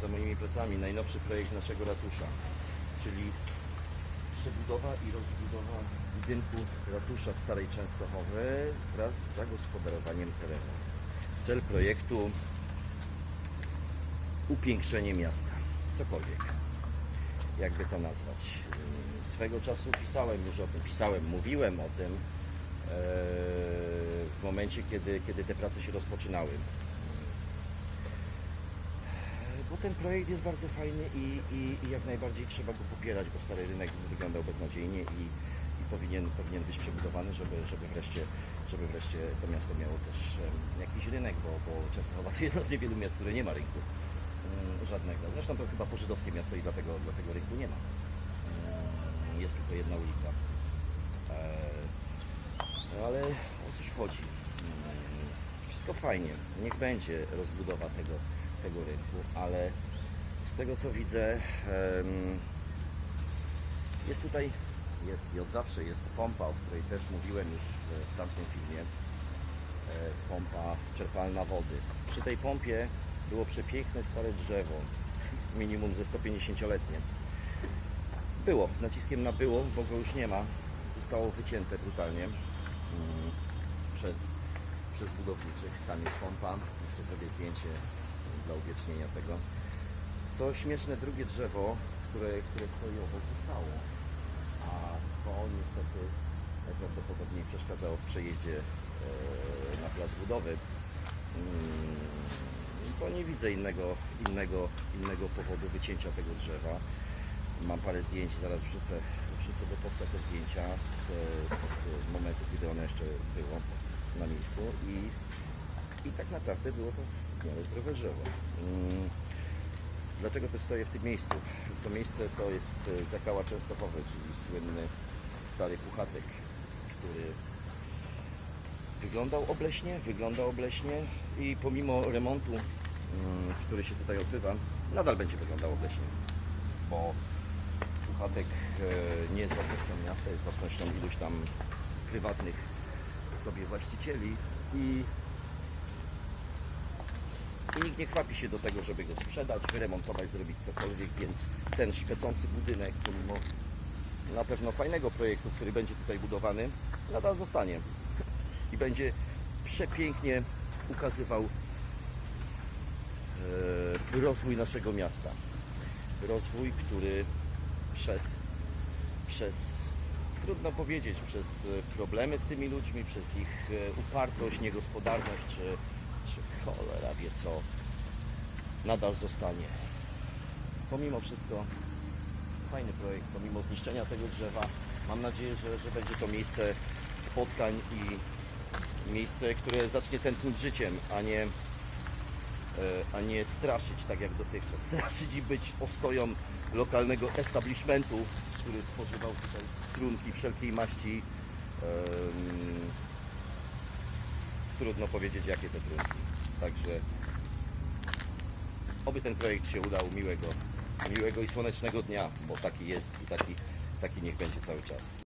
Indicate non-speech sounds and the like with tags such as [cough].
za moimi plecami najnowszy projekt naszego ratusza, czyli przebudowa i rozbudowa budynku ratusza w Starej Częstochowy wraz z zagospodarowaniem terenu. Cel projektu upiększenie miasta, cokolwiek, jakby to nazwać. Swego czasu pisałem już o tym, pisałem, mówiłem o tym yy, w momencie, kiedy, kiedy te prace się rozpoczynały. Bo ten projekt jest bardzo fajny i, i, i jak najbardziej trzeba go popierać, bo stary rynek wyglądał beznadziejnie i, i powinien, powinien być przebudowany, żeby, żeby, wreszcie, żeby wreszcie to miasto miało też em, jakiś rynek, bo, bo Częstochowa to jedno z niewielu miast, które nie ma rynku mm, żadnego. Zresztą to chyba pożydowskie miasto i dlatego, dlatego rynku nie ma. Mm, Jest tylko jedna ulica. E, Ale o cóż chodzi? Mm, Wszystko fajnie, niech będzie rozbudowa tego, tego rynku, ale z tego co widzę, jest tutaj, jest i od zawsze jest pompa, o której też mówiłem już w, w tamtym filmie. E, Pompa czerpalna wody. Przy tej pompie było przepiękne stare drzewo, minimum ze 150-letnie. Było, z naciskiem na było, bo go już nie ma. Zostało wycięte brutalnie mm, przez, przez budowniczych. Tam jest pompa. Jeszcze zrobię zdjęcie dla uwiecznienia tego. Co śmieszne, drugie drzewo, które, które stoi obok, zostało. A to niestety najprawdopodobniej przeszkadzało w przejeździe e, na plac budowy. Mm, Bo nie widzę innego, innego, innego powodu wycięcia tego drzewa. Mam parę zdjęć, zaraz wrzucę, wrzucę do posta te zdjęcia z, z momentu, kiedy ono jeszcze było na miejscu i, i tak naprawdę było to w miarę zdrowe drzewo. Mm, Dlaczego to stoję w tym miejscu? To miejsce to jest e, Zakała Częstochowy, czyli słynny stary puchatek, który wyglądał obleśnie, wygląda obleśnie i pomimo remontu, mm, który się tutaj odbywa, nadal będzie wyglądał obleśnie, bo puchatek e, nie jest własnością miasta, jest własnością iluś tam prywatnych sobie właścicieli i i nikt nie kwapi się do tego, żeby go sprzedać, wyremontować, zrobić cokolwiek, więc ten szpecący budynek, pomimo na pewno fajnego projektu, który będzie tutaj budowany, nadal zostanie i będzie przepięknie ukazywał e, rozwój naszego miasta. Rozwój, który przez, przez trudno powiedzieć, przez e, problemy z tymi ludźmi, przez ich e, upartość, niegospodarność, czy cholera wie co, nadal zostanie. Pomimo wszystko fajny projekt, pomimo zniszczenia tego drzewa. Mam nadzieję, że, że będzie to miejsce spotkań i miejsce, które zacznie tętnić życiem, a nie, e, a nie straszyć tak jak dotychczas. [laughs] Straszyć i być ostoją lokalnego establishmentu, który spożywał tutaj trunki wszelkiej maści. Em, trudno powiedzieć jakie te trunki. Także oby ten projekt się udał miłego, miłego i słonecznego dnia, bo taki jest i taki, taki niech będzie cały czas.